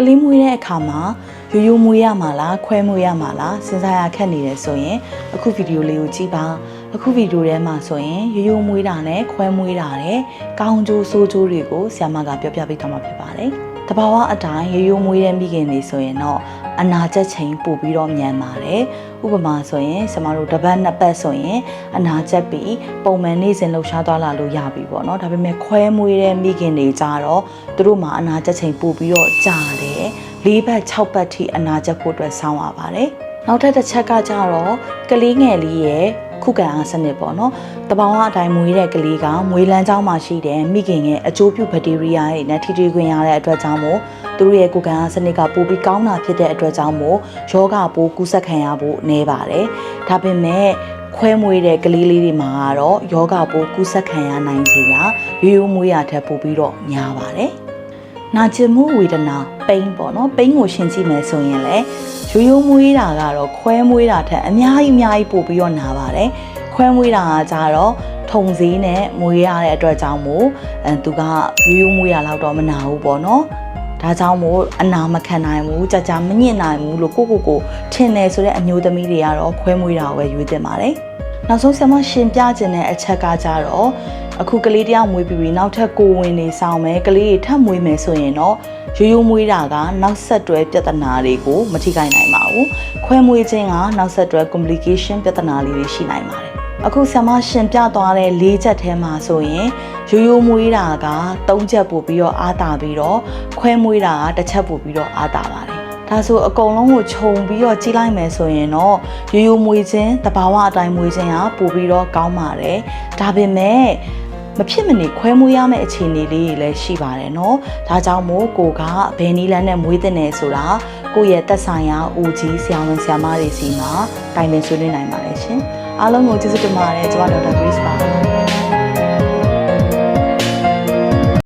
ကလေးမွေးတဲ့အခါမှာရိုးရိုးမွေးရမှာလားခွဲမွေးရမှာလားစဉ်းစားရခက်နေတယ်ဆိုရင်အခုဗီဒီယိုလေးကိုကြည့်ပါအခုဗီဒီယိုထဲမှာဆိုရင်ရိုးရိုးမွေးတာနဲ့ခွဲမွေးတာနဲ့ကောင်းကျိုးဆိုးကျိုးတွေကိုဆ iam မကပြောပြပေးထားမှာဖြစ်ပါတယ် တဘာဝအတိုင်းရိုးရိုးမွေးတဲ့မိခင်တွေဆိုရင်တော့အနာကျက်ချိန်ပို့ပြီးတော့မြန်ပါတယ်ဥပမာဆိုရင်ကျမတို့တစ်ပတ်နှစ်ပတ်ဆိုရင်အနာကျက်ပြီးပုံမှန်နေ့စဉ်လှုပ်ရှားသွားလာလို့ရပြီပေါ့နော်ဒါပေမဲ့ခွဲမွေးတဲ့မိခင်တွေကြတော့သူတို့မှာအနာကျက်ချိန်ပို့ပြီးတော့ကြာတယ်၄ဘတ်6ဘတ်ထိအနာကျက်ဖို့အတွက်ဆောင်းရပါတယ်နောက်ထပ်တစ်ချက်ကကြတော့ကလေးငယ်လေးရဲ့ ခုခံအားစနစ်ပေါ့နော်တဘာဝအတိုင်းမွေးတဲ့ကလေးကမွေးလန်းကြောင်းမှာရှိတဲ့မိခင်ရဲ့အကျိုးပြုဘက်တီးရီးယားတွေနဲ့ထိတွေ့ခွင့်ရတဲ့အတွက်ကြောင့်မို့သူတို့ရဲ့ကိုယ်ခံအားစနစ်ကပိုပြီးကောင်းတာဖြစ်တဲ့အတွက်ကြောင့်မို့ယောဂပိုးကူးစက်ခံရဖို့နည်းပါတယ်ဒါပေမဲ့ခွဲမွေးတဲ့ကလေးလေးတွေမှာကတော့ယောဂပိုးကူးစက်ခံရနိုင်စေတာရိုးရိုးမွေးရထက်ပိုပြီးတော့များပါတယ်နာကျင်မှုဝေဒနာပိန်းပေါ့နော်ပိန်းကိုရှင်းကြည့်မယ်ဆိုရင်လည်း ရိုးရိုးမွေးတာကတော့ခွဲမွေးတာထက်အများကြီးအများကြီးပိုပြီးတော့နာပါတယ်ခွဲမွေးတာကကြတော့ထုံစည်းနဲ့မွေးရတဲ့အတွက်ကြောင့်မို့အဲသူကရိုးရိုးမွေးရလောက်တော့မနာဘူးပေါ့နော်ဒါကြောင့်မို့အနာမခံနိုင်ဘူးကြာကြာမညစ်နိုင်ဘူးလို့ကိုကိုကိုထင်တယ်ဆိုတဲ့အမျိုးသမီးတွေကတော့ခွဲမွေးတာကိုပဲရွေးတင်ပါတယ် နောက်ဆုံးဆရာမရှင်ပြခြင်းတဲ့အချက်ကကြတော့အခုကလေးတယောက်မွေးပြီးပြီးနောက်ထပ်ကိုဝင်နေဆောင်မယ်ကလေးတွေထပ်မွေးမယ်ဆိုရင်တော့ရိုးရိုးမွေးတာကနောက်ဆက်တွဲပြဿနာတွေကိုမထိခိုက်နိုင်ပါဘူးခွဲမွေးခြင်းကနောက်ဆက်တွဲ complication ပြဿနာလေးတွေရှိနိုင်ပါတယ်အခုဆ iam ရှင်ပြသွားတဲ့၄ချက်ထဲမှာဆိုရင်ရိုးရိုးမွေးတာက၃ချက်ပို့ပြီးတော့အားတာပြီးတော့ခွဲမွေးတာကတစ်ချက်ပို့ပြီးတော့အားတာပါတယ် ဒါဆိုအကုန်လုံးကိုခြုံပြီးတော့ကြီးလိုက်မယ်ဆိုရင်တော့ရိုးရိုးမွေးခြင်းတဘာဝအတိုင်းမွေးခြင်းကပို့ပြီးတော့ကောင်းပါတယ်ဒါပေမဲ့မဖြစ်မနေခွဲမွေးရမယ့်အခြေအနေလေးတွေလည်းရှိပါတယ်เนาะဒါကြောင့်မို့ကိုကဘယ်နည်းလမ်းနဲ့မွေးတဲ့နယ်ဆိုတာကိုယ့်ရဲ့သက်ဆိုင်ရာဦးကြီးဆရာဝန်ဆရာမတွေစီမှာတိုင်ပင်ဆွေးနွေးနိုင်ပါတယ်ရှင်အားလုံးကိုကျေးဇူးတင်ပါတယ်ကျွန်မဒေါက်တာ Grace ပါ